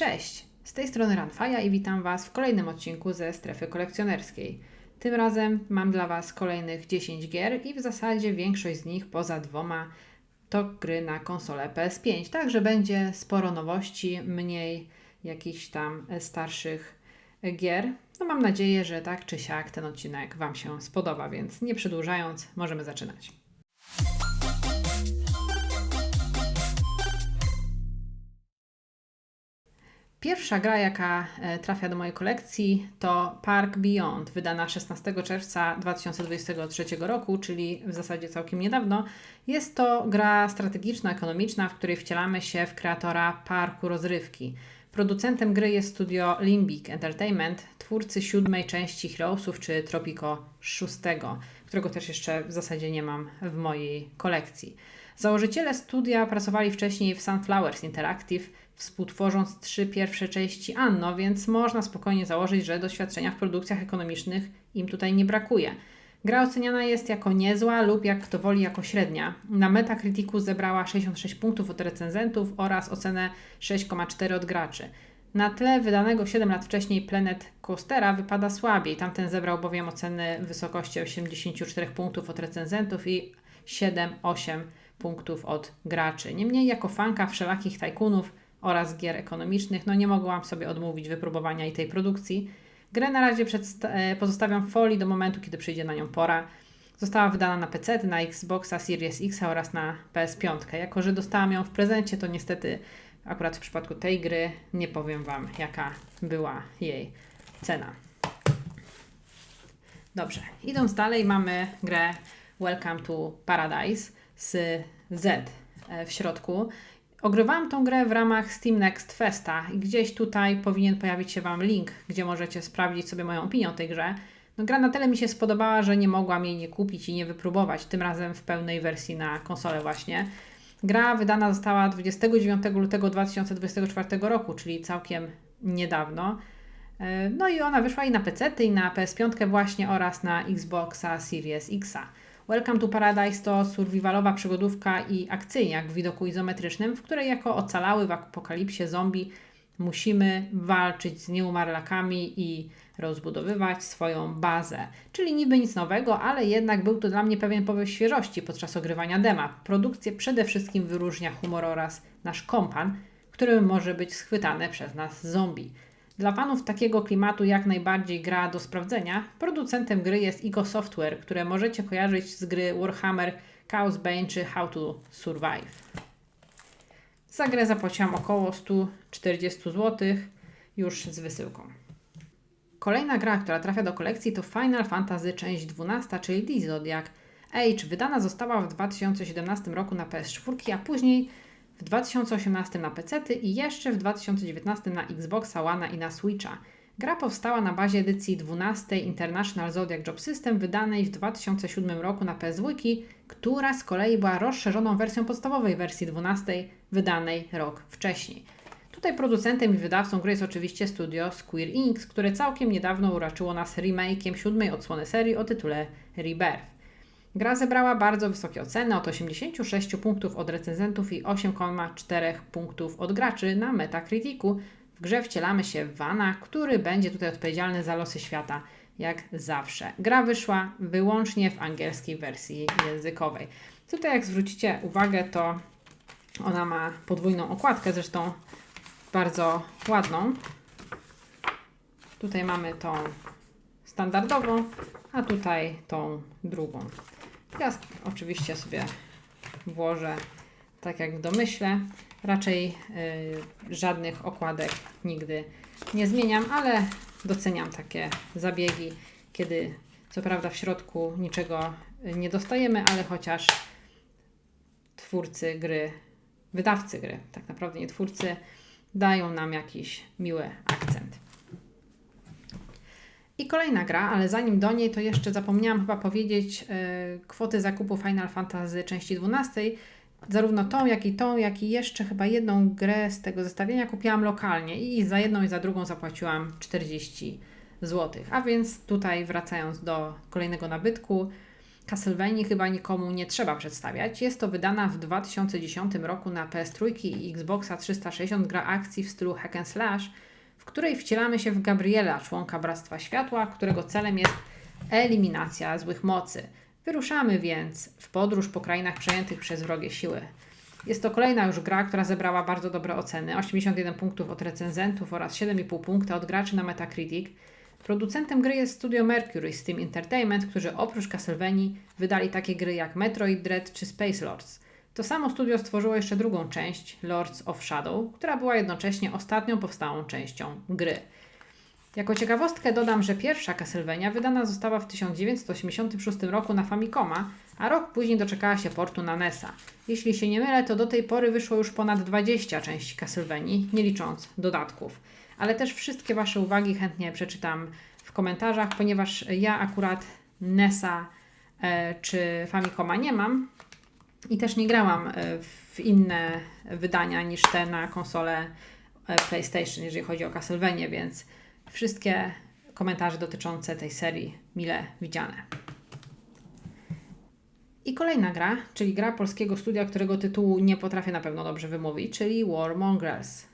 Cześć! Z tej strony Ranfaja i witam Was w kolejnym odcinku ze strefy kolekcjonerskiej. Tym razem mam dla Was kolejnych 10 gier i w zasadzie większość z nich poza dwoma to gry na konsolę PS5. Także będzie sporo nowości, mniej jakichś tam starszych gier. No mam nadzieję, że tak czy siak ten odcinek Wam się spodoba, więc nie przedłużając, możemy zaczynać. Pierwsza gra, jaka e, trafia do mojej kolekcji, to Park Beyond, wydana 16 czerwca 2023 roku, czyli w zasadzie całkiem niedawno. Jest to gra strategiczno-ekonomiczna, w której wcielamy się w kreatora parku rozrywki. Producentem gry jest studio Limbic Entertainment, twórcy siódmej części Heroesów czy Tropico 6, którego też jeszcze w zasadzie nie mam w mojej kolekcji. Założyciele studia pracowali wcześniej w Sunflowers Interactive, współtworząc trzy pierwsze części Anno, więc można spokojnie założyć, że doświadczenia w produkcjach ekonomicznych im tutaj nie brakuje. Gra oceniana jest jako niezła lub jak kto woli jako średnia. Na Metacriticu zebrała 66 punktów od recenzentów oraz ocenę 6,4 od graczy. Na tle wydanego 7 lat wcześniej Planet Coastera wypada słabiej. Tamten zebrał bowiem oceny w wysokości 84 punktów od recenzentów i 7-8 punktów od graczy. Niemniej jako fanka wszelakich tajkunów oraz gier ekonomicznych, no nie mogłam sobie odmówić wypróbowania i tej produkcji. Grę na razie e, pozostawiam w folii do momentu, kiedy przyjdzie na nią pora. Została wydana na PC, na Xboxa Series X oraz na PS5. Jako, że dostałam ją w prezencie, to niestety akurat w przypadku tej gry nie powiem Wam, jaka była jej cena. Dobrze, idąc dalej, mamy grę Welcome to Paradise z Z e, w środku. Ogrywałam tą grę w ramach Steam Next Festa i gdzieś tutaj powinien pojawić się Wam link, gdzie możecie sprawdzić sobie moją opinię o tej grze. No, gra na tyle mi się spodobała, że nie mogłam jej nie kupić i nie wypróbować, tym razem w pełnej wersji na konsolę właśnie. Gra wydana została 29 lutego 2024 roku, czyli całkiem niedawno. E, no i ona wyszła i na PC, i na PS5 właśnie oraz na Xboxa Series X. Welcome to Paradise to survivalowa przygodówka i akcyjniak w widoku izometrycznym, w której jako ocalały w apokalipsie zombie musimy walczyć z nieumarlakami i rozbudowywać swoją bazę. Czyli niby nic nowego, ale jednak był to dla mnie pewien powiew świeżości podczas ogrywania dema. Produkcję przede wszystkim wyróżnia humor oraz nasz kompan, który może być schwytany przez nas zombie. Dla fanów takiego klimatu jak najbardziej gra do sprawdzenia, producentem gry jest Ego Software, które możecie kojarzyć z gry Warhammer, Chaos Bane czy How to Survive. Za grę zapłaciłam około 140 zł już z wysyłką. Kolejna gra, która trafia do kolekcji to Final Fantasy część 12, czyli The Zodiac Age. Wydana została w 2017 roku na PS4, a później w 2018 na PC i jeszcze w 2019 na Xboxa One i na Switcha. Gra powstała na bazie edycji 12 International Zodiac Job System wydanej w 2007 roku na PS2, która z kolei była rozszerzoną wersją podstawowej wersji 12 wydanej rok wcześniej. Tutaj producentem i wydawcą gry jest oczywiście studio Square Enix, które całkiem niedawno uraczyło nas remake'iem siódmej odsłony serii o tytule Rebirth. Gra zebrała bardzo wysokie oceny od 86 punktów od recenzentów i 8,4 punktów od graczy na Metacriticu. W grze wcielamy się w Vana, który będzie tutaj odpowiedzialny za losy świata, jak zawsze. Gra wyszła wyłącznie w angielskiej wersji językowej. Tutaj, jak zwrócicie uwagę, to ona ma podwójną okładkę, zresztą bardzo ładną. Tutaj mamy tą standardową, a tutaj tą drugą. Ja oczywiście sobie włożę tak jak w domyśle. Raczej y, żadnych okładek nigdy nie zmieniam, ale doceniam takie zabiegi, kiedy co prawda w środku niczego nie dostajemy, ale chociaż twórcy gry, wydawcy gry, tak naprawdę nie twórcy, dają nam jakiś miły akcent. I kolejna gra, ale zanim do niej, to jeszcze zapomniałam chyba powiedzieć yy, kwoty zakupu Final Fantasy części 12. Zarówno tą, jak i tą, jak i jeszcze chyba jedną grę z tego zestawienia kupiłam lokalnie i za jedną i za drugą zapłaciłam 40 zł. A więc tutaj wracając do kolejnego nabytku, Castlevania chyba nikomu nie trzeba przedstawiać. Jest to wydana w 2010 roku na PS3 i Xboxa 360 gra akcji w stylu hack and slash, której wcielamy się w Gabriela, członka Bractwa Światła, którego celem jest eliminacja złych mocy. Wyruszamy więc w podróż po krainach przejętych przez wrogie siły. Jest to kolejna już gra, która zebrała bardzo dobre oceny, 81 punktów od recenzentów oraz 7,5 punkta od graczy na Metacritic. Producentem gry jest studio Mercury z Team Entertainment, którzy oprócz Castlevanii wydali takie gry jak Metroid Dread czy Space Lords. To samo studio stworzyło jeszcze drugą część, Lords of Shadow, która była jednocześnie ostatnią powstałą częścią gry. Jako ciekawostkę dodam, że pierwsza Castlevania wydana została w 1986 roku na Famicoma, a rok później doczekała się portu na NESa. Jeśli się nie mylę, to do tej pory wyszło już ponad 20 części Castlevanii, nie licząc dodatków. Ale też wszystkie Wasze uwagi chętnie przeczytam w komentarzach, ponieważ ja akurat NESa e, czy Famicoma nie mam i też nie grałam e, w inne wydania niż te na konsolę e, PlayStation, jeżeli chodzi o Castlevania, więc wszystkie komentarze dotyczące tej serii mile widziane. I kolejna gra, czyli gra polskiego studia, którego tytułu nie potrafię na pewno dobrze wymówić, czyli War Mongrels.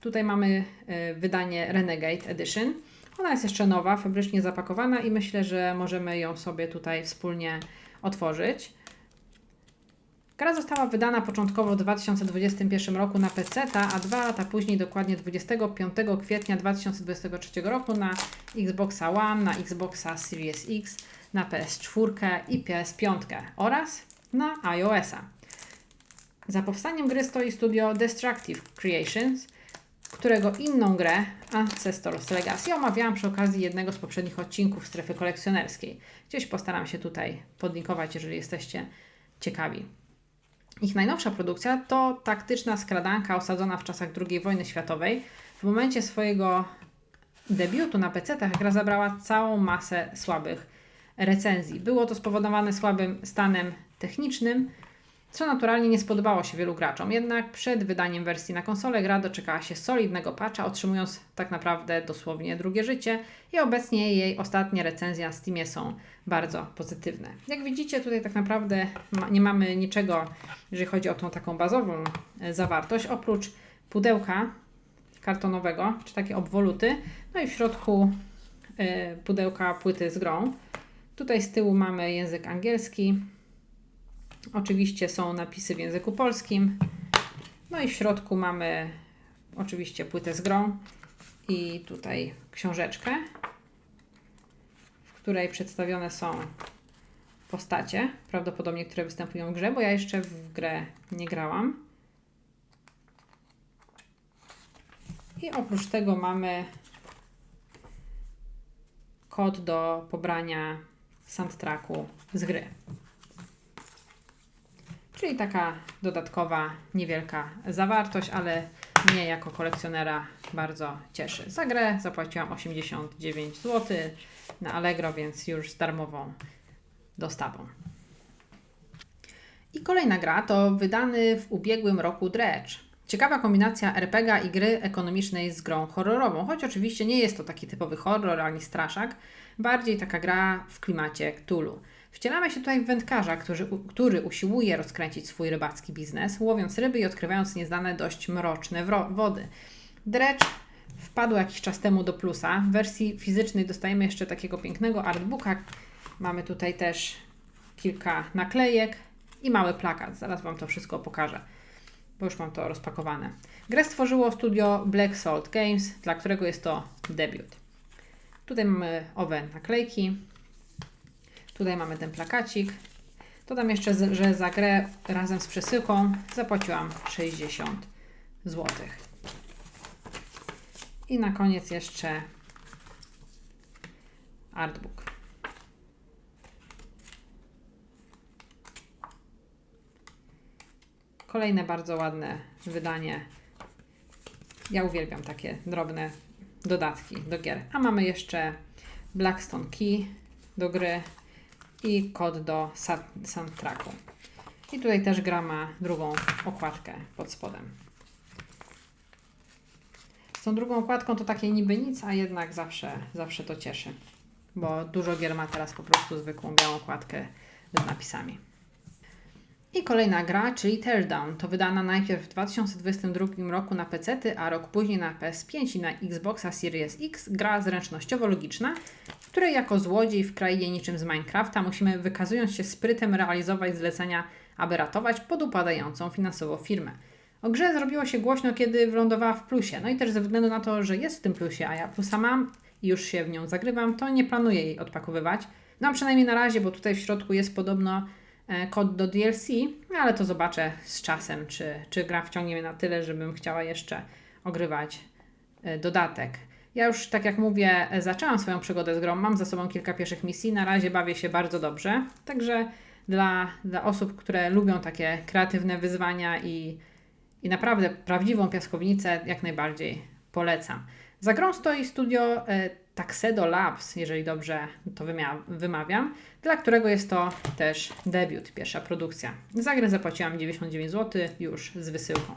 Tutaj mamy y, wydanie Renegade Edition. Ona jest jeszcze nowa, fabrycznie zapakowana i myślę, że możemy ją sobie tutaj wspólnie otworzyć. Gra została wydana początkowo w 2021 roku na PC, a dwa lata później, dokładnie 25 kwietnia 2023 roku na Xboxa One, na Xboxa Series X, na PS4 i PS5 oraz na iOS-a. Za powstaniem gry stoi studio Destructive Creations, którego inną grę, Ancestors Legacy, omawiałam przy okazji jednego z poprzednich odcinków strefy kolekcjonerskiej. Gdzieś postaram się tutaj podlinkować, jeżeli jesteście ciekawi. Ich najnowsza produkcja to taktyczna skradanka osadzona w czasach II wojny światowej. W momencie swojego debiutu na PC gra zabrała całą masę słabych recenzji. Było to spowodowane słabym stanem technicznym, co naturalnie nie spodobało się wielu graczom. Jednak przed wydaniem wersji na konsolę gra doczekała się solidnego patcha, otrzymując tak naprawdę dosłownie drugie życie i obecnie jej ostatnie recenzje na Steamie są bardzo pozytywne. Jak widzicie tutaj tak naprawdę nie mamy niczego, jeżeli chodzi o tą taką bazową e, zawartość, oprócz pudełka kartonowego, czy takie obwoluty, no i w środku e, pudełka płyty z grą. Tutaj z tyłu mamy język angielski, Oczywiście są napisy w języku polskim. No i w środku mamy oczywiście płytę z grą i tutaj książeczkę, w której przedstawione są postacie, prawdopodobnie które występują w grze, bo ja jeszcze w grę nie grałam. I oprócz tego mamy kod do pobrania soundtracku z gry. Czyli taka dodatkowa, niewielka zawartość, ale mnie jako kolekcjonera bardzo cieszy. Za grę zapłaciłam 89 zł na Allegro, więc już z darmową dostawą. I kolejna gra to wydany w ubiegłym roku Dredge. Ciekawa kombinacja RPG i gry ekonomicznej z grą horrorową, choć oczywiście nie jest to taki typowy horror ani straszak, bardziej taka gra w klimacie Cthulhu. Wcielamy się tutaj w wędkarza, który, który usiłuje rozkręcić swój rybacki biznes, łowiąc ryby i odkrywając nieznane dość mroczne wody. Dredge wpadł jakiś czas temu do plusa. W wersji fizycznej dostajemy jeszcze takiego pięknego artbooka. Mamy tutaj też kilka naklejek i mały plakat. Zaraz Wam to wszystko pokażę, bo już mam to rozpakowane. Grę stworzyło studio Black Salt Games, dla którego jest to debiut. Tutaj mamy owe naklejki, Tutaj mamy ten plakacik. Dodam jeszcze, że za grę razem z przesyłką zapłaciłam 60 zł. I na koniec jeszcze artbook. Kolejne bardzo ładne wydanie. Ja uwielbiam takie drobne dodatki do gier. A mamy jeszcze Blackstone Key do gry i kod do soundtracku. I tutaj też gra ma drugą okładkę pod spodem. Z tą drugą okładką to takie niby nic, a jednak zawsze, zawsze to cieszy. Bo dużo gier ma teraz po prostu zwykłą białą okładkę z napisami. I kolejna gra, czyli Teardown, to wydana najpierw w 2022 roku na PC, a rok później na PS5 i na Xboxa Series X, gra zręcznościowo-logiczna, w której jako złodziej w krainie niczym z Minecrafta musimy wykazując się sprytem realizować zlecenia, aby ratować podupadającą finansowo firmę. O grze zrobiło się głośno, kiedy wylądowała w plusie, no i też ze względu na to, że jest w tym plusie, a ja plusa mam i już się w nią zagrywam, to nie planuję jej odpakowywać. No przynajmniej na razie, bo tutaj w środku jest podobno kod do DLC, no ale to zobaczę z czasem, czy, czy gra wciągnie mnie na tyle, żebym chciała jeszcze ogrywać e, dodatek. Ja już, tak jak mówię, e, zaczęłam swoją przygodę z grą, mam za sobą kilka pierwszych misji, na razie bawię się bardzo dobrze, także dla, dla osób, które lubią takie kreatywne wyzwania i, i naprawdę prawdziwą piaskownicę, jak najbardziej polecam. Za grą stoi studio e, Taxedo Labs, jeżeli dobrze to wymawiam, dla którego jest to też debiut, pierwsza produkcja. Za grę zapłaciłam 99 zł już z wysyłką.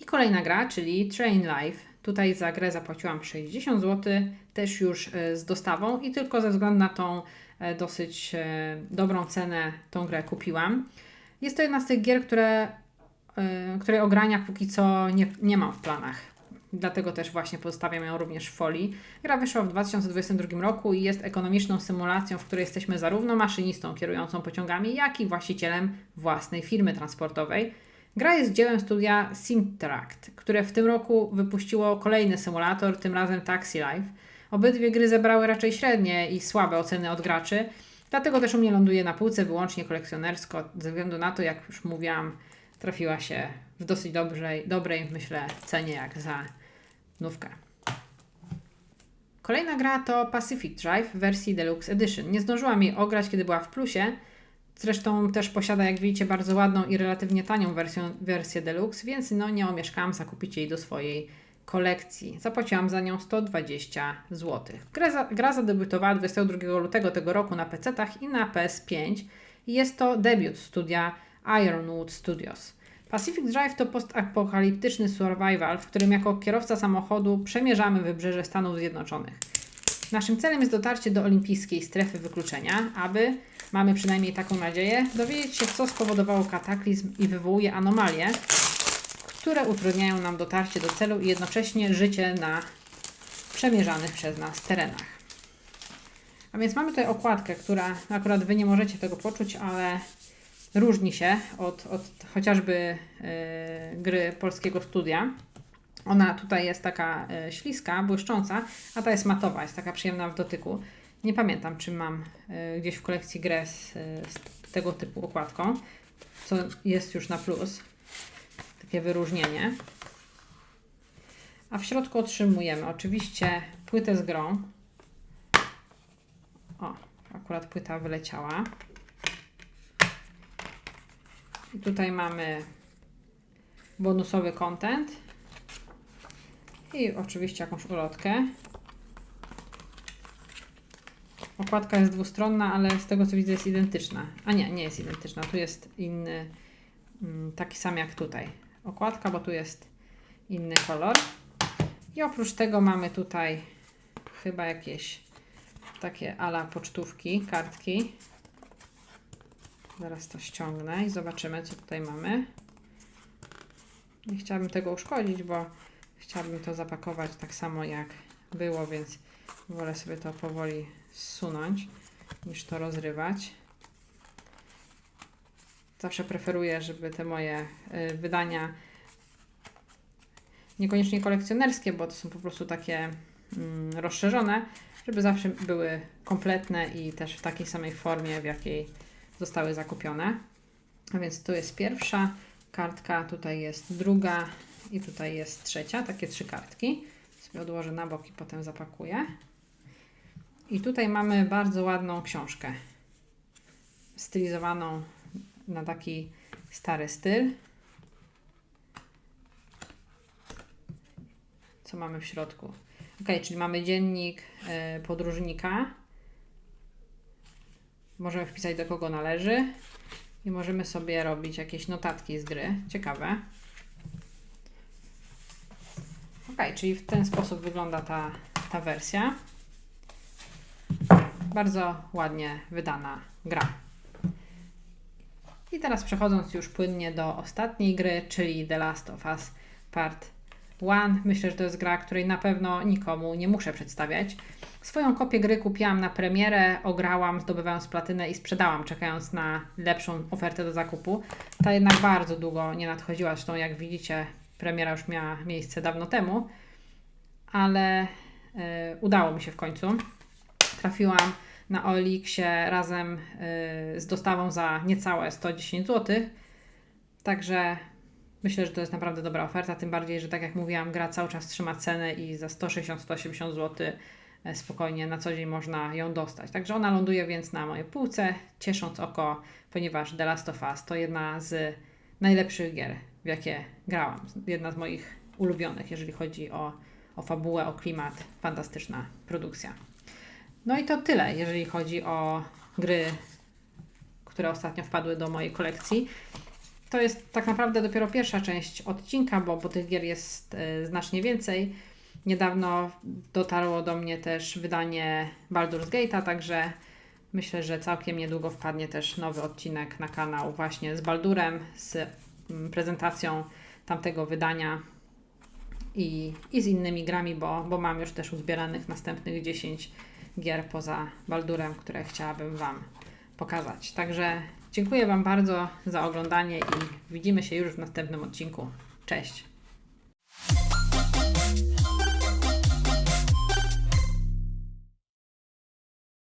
I kolejna gra, czyli Train Life. Tutaj za grę zapłaciłam 60 zł, też już e, z dostawą i tylko ze względu na tą e, dosyć dobrą cenę tą grę kupiłam. Jest to jedna z tych gier, które, której ogrania póki co nie, nie mam w planach Dlatego też właśnie pozostawiam ją również w folii. Gra wyszła w 2022 roku i jest ekonomiczną symulacją, w której jesteśmy zarówno maszynistą kierującą pociągami, jak i właścicielem własnej firmy transportowej. Gra jest dziełem studia Simtract, które w tym roku wypuściło kolejny symulator, tym razem Taxi Life. Obydwie gry zebrały raczej średnie i słabe oceny od graczy, dlatego też u mnie ląduje na półce wyłącznie kolekcjonersko, ze względu na to, jak już mówiłam, trafiła się w dosyć dobrej, dobrej myślę, cenie jak za nówkę. Kolejna gra to Pacific Drive w wersji Deluxe Edition. Nie zdążyłam jej ograć, kiedy była w plusie. Zresztą też posiada, jak widzicie, bardzo ładną i relatywnie tanią wersję, wersję Deluxe, więc no nie omieszkałam zakupić jej do swojej kolekcji. Zapłaciłam za nią 120 zł. Gra, gra zadebiutowała 22 lutego tego roku na PC-tach i na PS5 i jest to debiut studia Ironwood Studios. Pacific Drive to postapokaliptyczny survival, w którym jako kierowca samochodu przemierzamy wybrzeże Stanów Zjednoczonych. Naszym celem jest dotarcie do olimpijskiej strefy wykluczenia, aby, mamy przynajmniej taką nadzieję, dowiedzieć się, co spowodowało kataklizm i wywołuje anomalie, które utrudniają nam dotarcie do celu i jednocześnie życie na przemierzanych przez nas terenach. A więc mamy tutaj okładkę, która akurat Wy nie możecie tego poczuć, ale różni się od, od chociażby y, gry polskiego studia. Ona tutaj jest taka y, śliska, błyszcząca, a ta jest matowa, jest taka przyjemna w dotyku. Nie pamiętam, czy mam y, gdzieś w kolekcji grę z, z tego typu okładką, co jest już na plus. Takie wyróżnienie. A w środku otrzymujemy oczywiście płytę z grą. O, akurat płyta wyleciała. Tutaj mamy bonusowy content i oczywiście jakąś ulotkę. Okładka jest dwustronna, ale z tego co widzę jest identyczna. A nie, nie jest identyczna. Tu jest inny, mm, taki sam jak tutaj. Okładka, bo tu jest inny kolor. I oprócz tego mamy tutaj chyba jakieś takie ala pocztówki, kartki. Zaraz to ściągnę i zobaczymy, co tutaj mamy. Nie chciałabym tego uszkodzić, bo chciałabym to zapakować tak samo jak było, więc wolę sobie to powoli zsunąć niż to rozrywać. Zawsze preferuję, żeby te moje y, wydania niekoniecznie kolekcjonerskie, bo to są po prostu takie mm, rozszerzone, żeby zawsze były kompletne i też w takiej samej formie, w jakiej zostały zakupione. A więc tu jest pierwsza kartka, tutaj jest druga i tutaj jest trzecia, takie trzy kartki. Sobie odłożę na bok i potem zapakuję. I tutaj mamy bardzo ładną książkę, stylizowaną na taki stary styl. Co mamy w środku? Ok, czyli mamy dziennik y, podróżnika Możemy wpisać do kogo należy i możemy sobie robić jakieś notatki z gry. Ciekawe. Ok, czyli w ten sposób wygląda ta, ta wersja. bardzo ładnie wydana gra. I teraz przechodząc już płynnie do ostatniej gry, czyli The Last of Us Part 1. Myślę, że to jest gra, której na pewno nikomu nie muszę przedstawiać. Swoją kopię gry kupiłam na premierę, ograłam, zdobywając platynę i sprzedałam, czekając na lepszą ofertę do zakupu. Ta jednak bardzo długo nie nadchodziła, zresztą jak widzicie, premiera już miała miejsce dawno temu, ale y, udało mi się w końcu. Trafiłam na Olixie razem y, z dostawą za niecałe 110 zł. Także myślę, że to jest naprawdę dobra oferta, tym bardziej, że tak jak mówiłam, gra cały czas trzyma cenę i za 160-180 zł e, spokojnie na co dzień można ją dostać. Także ona ląduje więc na mojej półce, ciesząc oko, ponieważ The Last of Us to jedna z najlepszych gier, w jakie grałam. Jedna z moich ulubionych, jeżeli chodzi o, o fabułę, o klimat. Fantastyczna produkcja. No i to tyle, jeżeli chodzi o gry, które ostatnio wpadły do mojej kolekcji. To jest tak naprawdę dopiero pierwsza część odcinka, bo, bo tych gier jest y, znacznie więcej. Niedawno dotarło do mnie też wydanie Baldur's Gate'a, także myślę, że całkiem niedługo wpadnie też nowy odcinek na kanał właśnie z Baldurem, z mm, prezentacją tamtego wydania i, i z innymi grami, bo, bo mam już też uzbieranych następnych 10 gier poza Baldurem, które chciałabym Wam pokazać. Także dziękuję Wam bardzo za oglądanie i widzimy się już w następnym odcinku. Cześć!